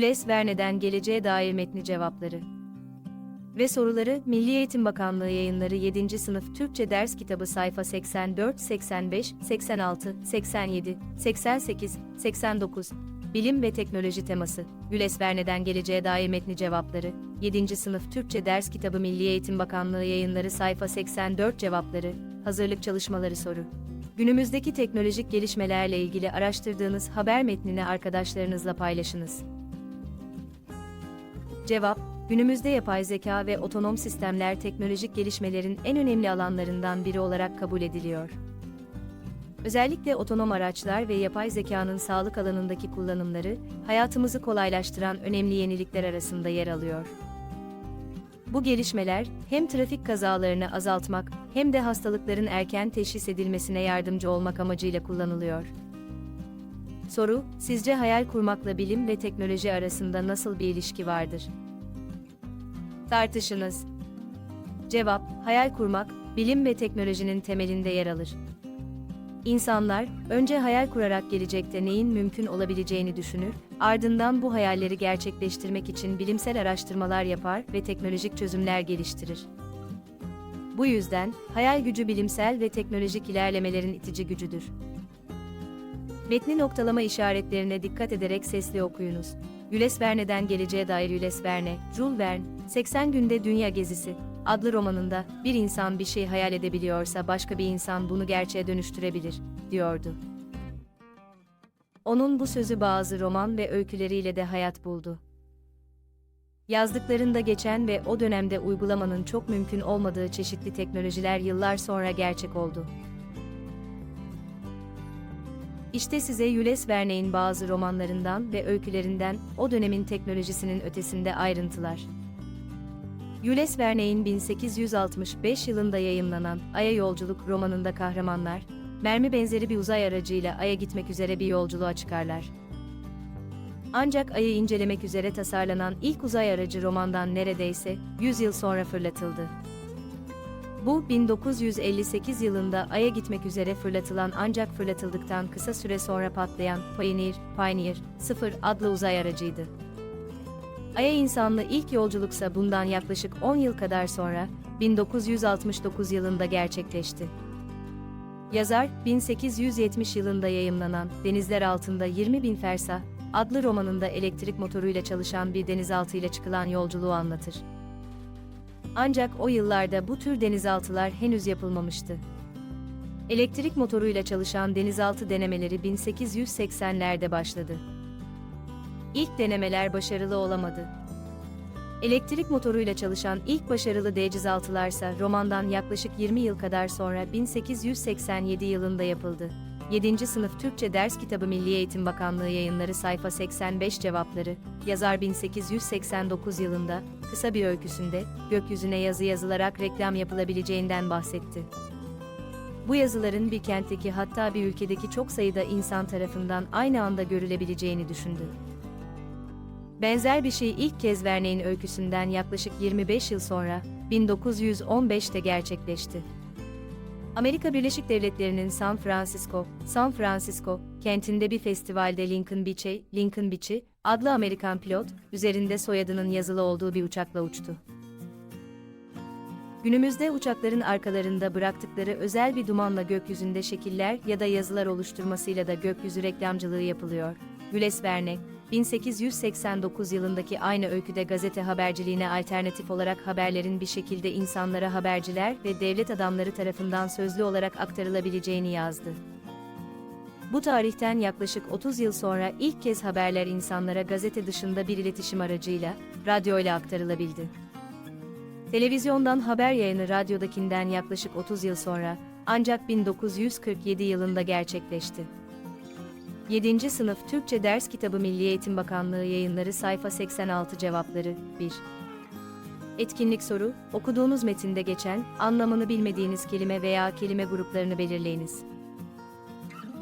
Jules Verne'den Geleceğe Dair Metni Cevapları ve soruları Milli Eğitim Bakanlığı yayınları 7. sınıf Türkçe ders kitabı sayfa 84, 85, 86, 87, 88, 89, Bilim ve Teknoloji teması, Jules Verne'den Geleceğe Dair Metni Cevapları, 7. sınıf Türkçe ders kitabı Milli Eğitim Bakanlığı yayınları sayfa 84 cevapları, hazırlık çalışmaları soru. Günümüzdeki teknolojik gelişmelerle ilgili araştırdığınız haber metnini arkadaşlarınızla paylaşınız. Cevap, günümüzde yapay zeka ve otonom sistemler teknolojik gelişmelerin en önemli alanlarından biri olarak kabul ediliyor. Özellikle otonom araçlar ve yapay zekanın sağlık alanındaki kullanımları, hayatımızı kolaylaştıran önemli yenilikler arasında yer alıyor. Bu gelişmeler, hem trafik kazalarını azaltmak, hem de hastalıkların erken teşhis edilmesine yardımcı olmak amacıyla kullanılıyor. Soru, sizce hayal kurmakla bilim ve teknoloji arasında nasıl bir ilişki vardır? Tartışınız. Cevap, hayal kurmak, bilim ve teknolojinin temelinde yer alır. İnsanlar, önce hayal kurarak gelecekte neyin mümkün olabileceğini düşünür, ardından bu hayalleri gerçekleştirmek için bilimsel araştırmalar yapar ve teknolojik çözümler geliştirir. Bu yüzden, hayal gücü bilimsel ve teknolojik ilerlemelerin itici gücüdür. Metni noktalama işaretlerine dikkat ederek sesli okuyunuz. Jules Verne'den Geleceğe Dair Jules Verne, Jules Verne, 80 Günde Dünya Gezisi adlı romanında bir insan bir şey hayal edebiliyorsa başka bir insan bunu gerçeğe dönüştürebilir, diyordu. Onun bu sözü bazı roman ve öyküleriyle de hayat buldu. Yazdıklarında geçen ve o dönemde uygulamanın çok mümkün olmadığı çeşitli teknolojiler yıllar sonra gerçek oldu. İşte size Jules Verne'in bazı romanlarından ve öykülerinden o dönemin teknolojisinin ötesinde ayrıntılar. Jules Verne'in 1865 yılında yayımlanan Ay'a Yolculuk romanında kahramanlar, mermi benzeri bir uzay aracıyla Ay'a gitmek üzere bir yolculuğa çıkarlar. Ancak Ay'ı incelemek üzere tasarlanan ilk uzay aracı romandan neredeyse 100 yıl sonra fırlatıldı. Bu 1958 yılında Ay'a gitmek üzere fırlatılan ancak fırlatıldıktan kısa süre sonra patlayan Pioneer, Pioneer 0 adlı uzay aracıydı. Ay'a insanlı ilk yolculuksa bundan yaklaşık 10 yıl kadar sonra 1969 yılında gerçekleşti. Yazar, 1870 yılında yayımlanan Denizler Altında 20 Bin Fersah adlı romanında elektrik motoruyla çalışan bir denizaltıyla çıkılan yolculuğu anlatır. Ancak o yıllarda bu tür denizaltılar henüz yapılmamıştı. Elektrik motoruyla çalışan denizaltı denemeleri 1880'lerde başladı. İlk denemeler başarılı olamadı. Elektrik motoruyla çalışan ilk başarılı denizaltılarsa romandan yaklaşık 20 yıl kadar sonra 1887 yılında yapıldı. 7. sınıf Türkçe ders kitabı Milli Eğitim Bakanlığı yayınları sayfa 85 cevapları, yazar 1889 yılında, kısa bir öyküsünde, gökyüzüne yazı yazılarak reklam yapılabileceğinden bahsetti. Bu yazıların bir kentteki hatta bir ülkedeki çok sayıda insan tarafından aynı anda görülebileceğini düşündü. Benzer bir şey ilk kez Verne'in öyküsünden yaklaşık 25 yıl sonra, 1915'te gerçekleşti. Amerika Birleşik Devletleri'nin San Francisco, San Francisco kentinde bir festivalde Lincoln Beach'e, Lincoln Beach'i adlı Amerikan pilot, üzerinde soyadının yazılı olduğu bir uçakla uçtu. Günümüzde uçakların arkalarında bıraktıkları özel bir dumanla gökyüzünde şekiller ya da yazılar oluşturmasıyla da gökyüzü reklamcılığı yapılıyor. Jules Verne, 1889 yılındaki aynı öyküde gazete haberciliğine alternatif olarak haberlerin bir şekilde insanlara haberciler ve devlet adamları tarafından sözlü olarak aktarılabileceğini yazdı. Bu tarihten yaklaşık 30 yıl sonra ilk kez haberler insanlara gazete dışında bir iletişim aracıyla, radyoyla aktarılabildi. Televizyondan haber yayını radyodakinden yaklaşık 30 yıl sonra, ancak 1947 yılında gerçekleşti. 7. Sınıf Türkçe Ders Kitabı Milli Eğitim Bakanlığı Yayınları Sayfa 86 Cevapları 1. Etkinlik soru, okuduğunuz metinde geçen, anlamını bilmediğiniz kelime veya kelime gruplarını belirleyiniz.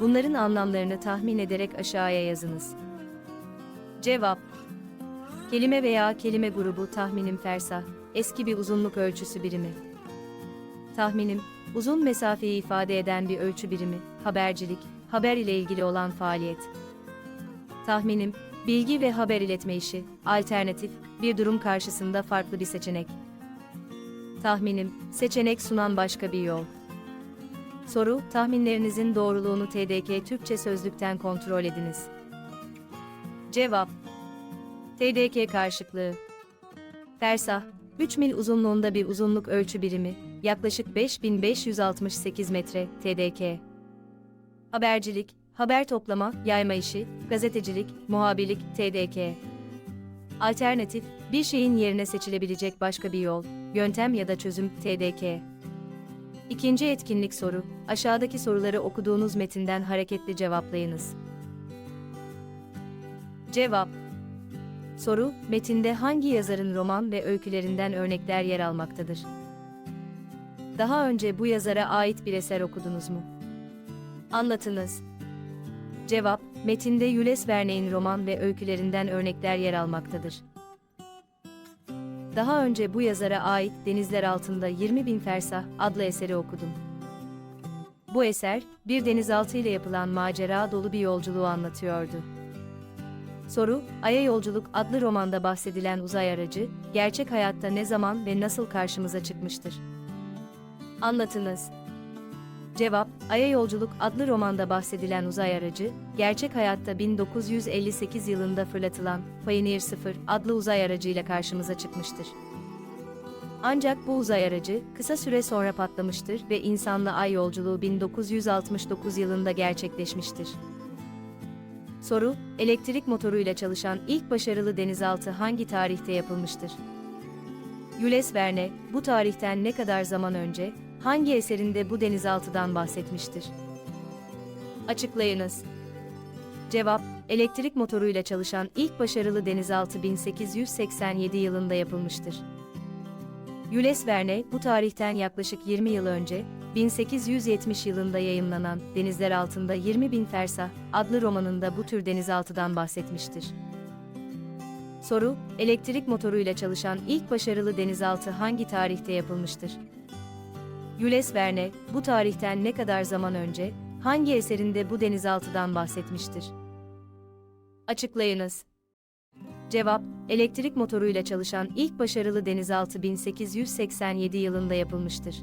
Bunların anlamlarını tahmin ederek aşağıya yazınız. Cevap Kelime veya kelime grubu tahminim fersah, eski bir uzunluk ölçüsü birimi. Tahminim, uzun mesafeyi ifade eden bir ölçü birimi, habercilik, haber ile ilgili olan faaliyet. Tahminim, Bilgi ve haber iletme işi, alternatif, bir durum karşısında farklı bir seçenek. Tahminim, seçenek sunan başka bir yol. Soru, tahminlerinizin doğruluğunu TDK Türkçe Sözlük'ten kontrol ediniz. Cevap TDK karşılığı Fersah, 3 mil uzunluğunda bir uzunluk ölçü birimi, yaklaşık 5568 metre TDK. Habercilik, haber toplama, yayma işi, gazetecilik, muhabirlik, TDK. Alternatif, bir şeyin yerine seçilebilecek başka bir yol, yöntem ya da çözüm, TDK. İkinci etkinlik soru, aşağıdaki soruları okuduğunuz metinden hareketli cevaplayınız. Cevap Soru, metinde hangi yazarın roman ve öykülerinden örnekler yer almaktadır? Daha önce bu yazara ait bir eser okudunuz mu? Anlatınız. Cevap, metinde Jules Verne'in roman ve öykülerinden örnekler yer almaktadır. Daha önce bu yazara ait Denizler Altında 20 Bin Fersah adlı eseri okudum. Bu eser, bir denizaltı ile yapılan macera dolu bir yolculuğu anlatıyordu. Soru, Ay'a Yolculuk adlı romanda bahsedilen uzay aracı, gerçek hayatta ne zaman ve nasıl karşımıza çıkmıştır? Anlatınız. Cevap, Ay'a Yolculuk adlı romanda bahsedilen uzay aracı, gerçek hayatta 1958 yılında fırlatılan Pioneer 0 adlı uzay aracıyla karşımıza çıkmıştır. Ancak bu uzay aracı kısa süre sonra patlamıştır ve insanlı ay yolculuğu 1969 yılında gerçekleşmiştir. Soru, elektrik motoruyla çalışan ilk başarılı denizaltı hangi tarihte yapılmıştır? Jules Verne, bu tarihten ne kadar zaman önce, hangi eserinde bu denizaltıdan bahsetmiştir? Açıklayınız. Cevap, elektrik motoruyla çalışan ilk başarılı denizaltı 1887 yılında yapılmıştır. Jules Verne, bu tarihten yaklaşık 20 yıl önce, 1870 yılında yayımlanan Denizler Altında 20 Bin Fersah adlı romanında bu tür denizaltıdan bahsetmiştir. Soru, elektrik motoruyla çalışan ilk başarılı denizaltı hangi tarihte yapılmıştır? Jules Verne, bu tarihten ne kadar zaman önce, hangi eserinde bu denizaltıdan bahsetmiştir? Açıklayınız. Cevap, elektrik motoruyla çalışan ilk başarılı denizaltı 1887 yılında yapılmıştır.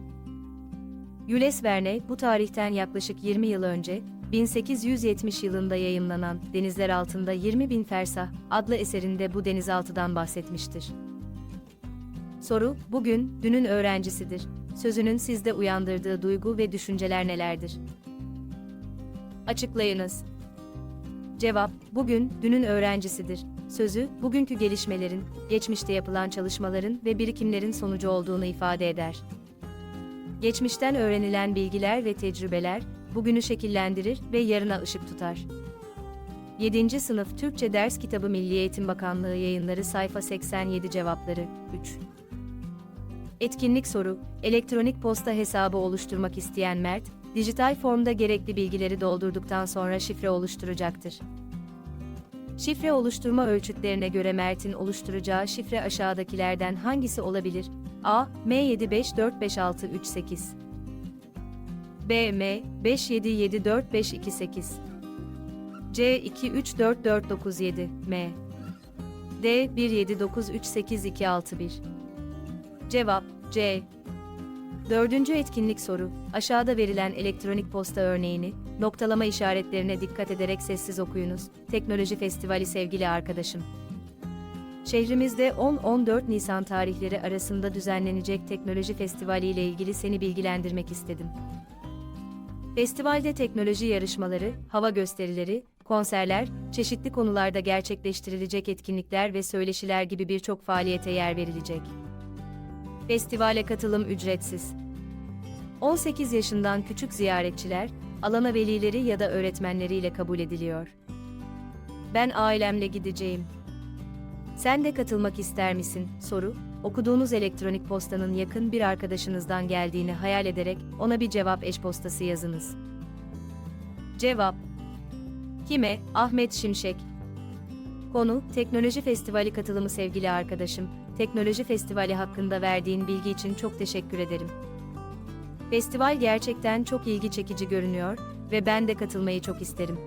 Jules Verne, bu tarihten yaklaşık 20 yıl önce, 1870 yılında yayımlanan Denizler Altında 20 Bin Fersah adlı eserinde bu denizaltıdan bahsetmiştir. Soru, bugün, dünün öğrencisidir. Sözünün sizde uyandırdığı duygu ve düşünceler nelerdir? Açıklayınız. Cevap, bugün, dünün öğrencisidir. Sözü, bugünkü gelişmelerin, geçmişte yapılan çalışmaların ve birikimlerin sonucu olduğunu ifade eder. Geçmişten öğrenilen bilgiler ve tecrübeler, bugünü şekillendirir ve yarına ışık tutar. 7. Sınıf Türkçe Ders Kitabı Milli Eğitim Bakanlığı Yayınları Sayfa 87 Cevapları 3 Etkinlik soru, elektronik posta hesabı oluşturmak isteyen Mert, dijital formda gerekli bilgileri doldurduktan sonra şifre oluşturacaktır. Şifre oluşturma ölçütlerine göre Mert'in oluşturacağı şifre aşağıdakilerden hangisi olabilir? A. M75455638 B. M. 5774528 C. 234497 M. D. 179386261 Cevap C. Dördüncü etkinlik soru, aşağıda verilen elektronik posta örneğini, noktalama işaretlerine dikkat ederek sessiz okuyunuz. Teknoloji Festivali sevgili arkadaşım. Şehrimizde 10-14 Nisan tarihleri arasında düzenlenecek Teknoloji Festivali ile ilgili seni bilgilendirmek istedim. Festivalde teknoloji yarışmaları, hava gösterileri, konserler, çeşitli konularda gerçekleştirilecek etkinlikler ve söyleşiler gibi birçok faaliyete yer verilecek. Festivale katılım ücretsiz. 18 yaşından küçük ziyaretçiler, alana velileri ya da öğretmenleriyle kabul ediliyor. Ben ailemle gideceğim. Sen de katılmak ister misin? Soru, okuduğunuz elektronik postanın yakın bir arkadaşınızdan geldiğini hayal ederek ona bir cevap eş postası yazınız. Cevap Kime? Ahmet Şimşek Konu, Teknoloji Festivali katılımı sevgili arkadaşım. Teknoloji Festivali hakkında verdiğin bilgi için çok teşekkür ederim. Festival gerçekten çok ilgi çekici görünüyor ve ben de katılmayı çok isterim.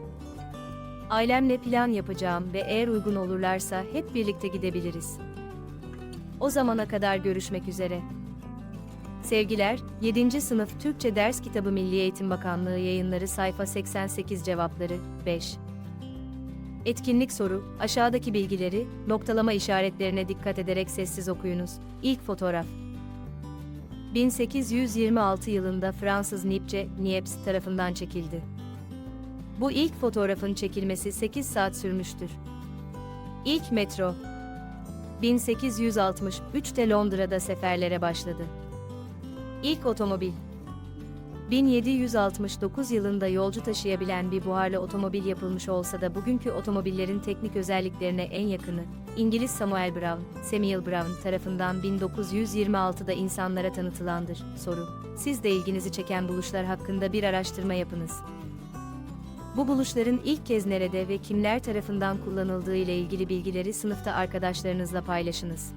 Ailemle plan yapacağım ve eğer uygun olurlarsa hep birlikte gidebiliriz. O zamana kadar görüşmek üzere. Sevgiler, 7. sınıf Türkçe ders kitabı Milli Eğitim Bakanlığı yayınları sayfa 88 cevapları 5. Etkinlik soru, aşağıdaki bilgileri, noktalama işaretlerine dikkat ederek sessiz okuyunuz. İlk fotoğraf. 1826 yılında Fransız Nipce Niepce tarafından çekildi. Bu ilk fotoğrafın çekilmesi 8 saat sürmüştür. İlk metro 1863'te Londra'da seferlere başladı. İlk otomobil 1769 yılında yolcu taşıyabilen bir buharlı otomobil yapılmış olsa da bugünkü otomobillerin teknik özelliklerine en yakını, İngiliz Samuel Brown, Samuel Brown tarafından 1926'da insanlara tanıtılandır. Soru: Siz de ilginizi çeken buluşlar hakkında bir araştırma yapınız. Bu buluşların ilk kez nerede ve kimler tarafından kullanıldığı ile ilgili bilgileri sınıfta arkadaşlarınızla paylaşınız.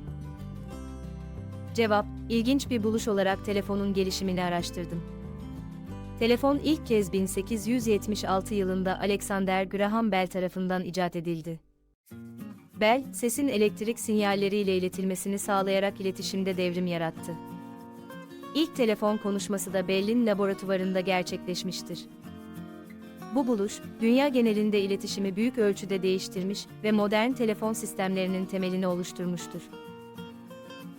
Cevap: İlginç bir buluş olarak telefonun gelişimini araştırdım. Telefon ilk kez 1876 yılında Alexander Graham Bell tarafından icat edildi. Bell, sesin elektrik sinyalleriyle iletilmesini sağlayarak iletişimde devrim yarattı. İlk telefon konuşması da Bell'in laboratuvarında gerçekleşmiştir. Bu buluş, dünya genelinde iletişimi büyük ölçüde değiştirmiş ve modern telefon sistemlerinin temelini oluşturmuştur.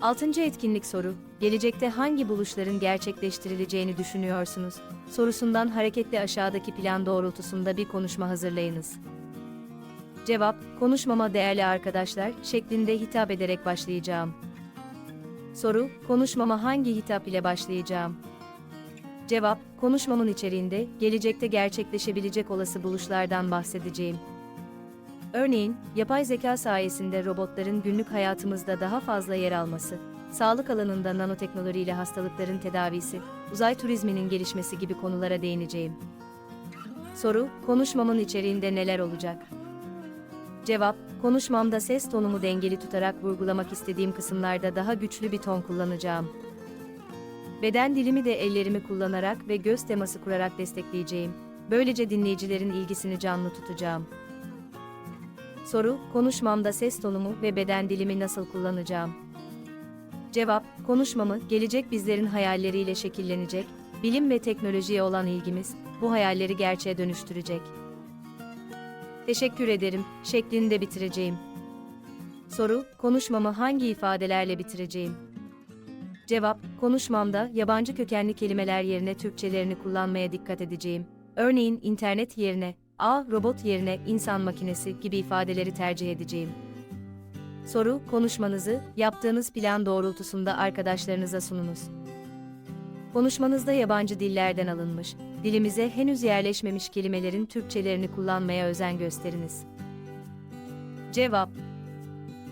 Altıncı etkinlik soru, gelecekte hangi buluşların gerçekleştirileceğini düşünüyorsunuz? Sorusundan hareketle aşağıdaki plan doğrultusunda bir konuşma hazırlayınız. Cevap, konuşmama değerli arkadaşlar şeklinde hitap ederek başlayacağım. Soru, konuşmama hangi hitap ile başlayacağım? Cevap, konuşmamın içeriğinde gelecekte gerçekleşebilecek olası buluşlardan bahsedeceğim. Örneğin, yapay zeka sayesinde robotların günlük hayatımızda daha fazla yer alması, sağlık alanında nanoteknoloji ile hastalıkların tedavisi, uzay turizminin gelişmesi gibi konulara değineceğim. Soru, konuşmamın içeriğinde neler olacak? Cevap, konuşmamda ses tonumu dengeli tutarak vurgulamak istediğim kısımlarda daha güçlü bir ton kullanacağım. Beden dilimi de ellerimi kullanarak ve göz teması kurarak destekleyeceğim. Böylece dinleyicilerin ilgisini canlı tutacağım. Soru, konuşmamda ses tonumu ve beden dilimi nasıl kullanacağım? Cevap, konuşmamı, gelecek bizlerin hayalleriyle şekillenecek, bilim ve teknolojiye olan ilgimiz, bu hayalleri gerçeğe dönüştürecek. Teşekkür ederim, şeklinde bitireceğim. Soru, konuşmamı hangi ifadelerle bitireceğim? Cevap, konuşmamda yabancı kökenli kelimeler yerine Türkçelerini kullanmaya dikkat edeceğim. Örneğin internet yerine, a, robot yerine insan makinesi gibi ifadeleri tercih edeceğim. Soru, konuşmanızı yaptığınız plan doğrultusunda arkadaşlarınıza sununuz. Konuşmanızda yabancı dillerden alınmış, dilimize henüz yerleşmemiş kelimelerin Türkçelerini kullanmaya özen gösteriniz. Cevap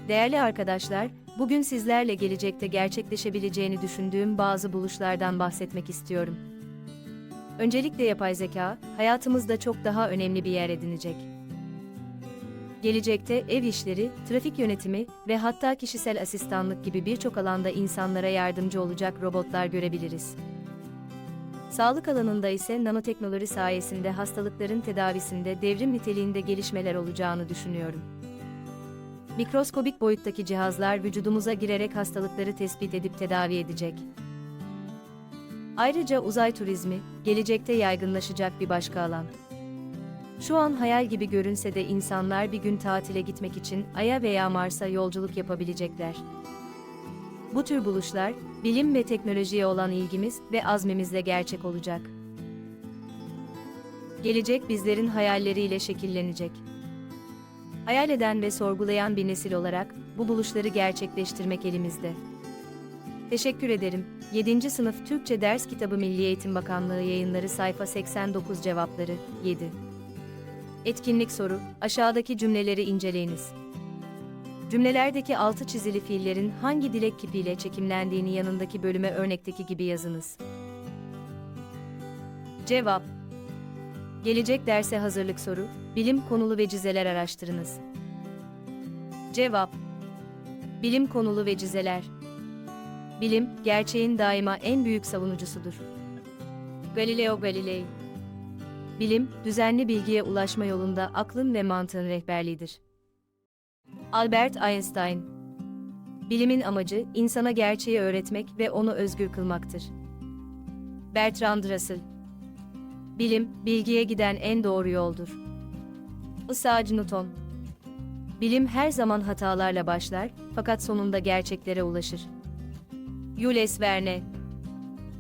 Değerli arkadaşlar, bugün sizlerle gelecekte gerçekleşebileceğini düşündüğüm bazı buluşlardan bahsetmek istiyorum. Öncelikle yapay zeka, hayatımızda çok daha önemli bir yer edinecek. Gelecekte ev işleri, trafik yönetimi ve hatta kişisel asistanlık gibi birçok alanda insanlara yardımcı olacak robotlar görebiliriz. Sağlık alanında ise nanoteknoloji sayesinde hastalıkların tedavisinde devrim niteliğinde gelişmeler olacağını düşünüyorum. Mikroskobik boyuttaki cihazlar vücudumuza girerek hastalıkları tespit edip tedavi edecek. Ayrıca uzay turizmi, gelecekte yaygınlaşacak bir başka alan. Şu an hayal gibi görünse de insanlar bir gün tatile gitmek için Ay'a veya Mars'a yolculuk yapabilecekler. Bu tür buluşlar, bilim ve teknolojiye olan ilgimiz ve azmimizle gerçek olacak. Gelecek bizlerin hayalleriyle şekillenecek. Hayal eden ve sorgulayan bir nesil olarak bu buluşları gerçekleştirmek elimizde. Teşekkür ederim. 7. Sınıf Türkçe Ders Kitabı Milli Eğitim Bakanlığı yayınları sayfa 89 cevapları 7. Etkinlik soru, aşağıdaki cümleleri inceleyiniz. Cümlelerdeki altı çizili fiillerin hangi dilek kipiyle çekimlendiğini yanındaki bölüme örnekteki gibi yazınız. Cevap Gelecek derse hazırlık soru, bilim konulu vecizeler araştırınız. Cevap Bilim konulu vecizeler Bilim, gerçeğin daima en büyük savunucusudur. Galileo Galilei Bilim, düzenli bilgiye ulaşma yolunda aklın ve mantığın rehberliğidir. Albert Einstein Bilimin amacı, insana gerçeği öğretmek ve onu özgür kılmaktır. Bertrand Russell Bilim, bilgiye giden en doğru yoldur. Isaac Newton Bilim her zaman hatalarla başlar, fakat sonunda gerçeklere ulaşır. Jules Verne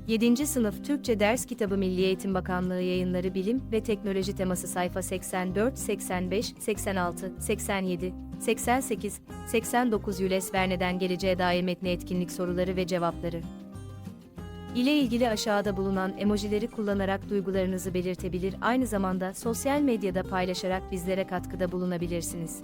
7. Sınıf Türkçe Ders Kitabı Milli Eğitim Bakanlığı Yayınları Bilim ve Teknoloji Teması sayfa 84, 85, 86, 87, 88, 89 Jules Verne'den geleceğe dair metni etkinlik soruları ve cevapları. ile ilgili aşağıda bulunan emojileri kullanarak duygularınızı belirtebilir, aynı zamanda sosyal medyada paylaşarak bizlere katkıda bulunabilirsiniz.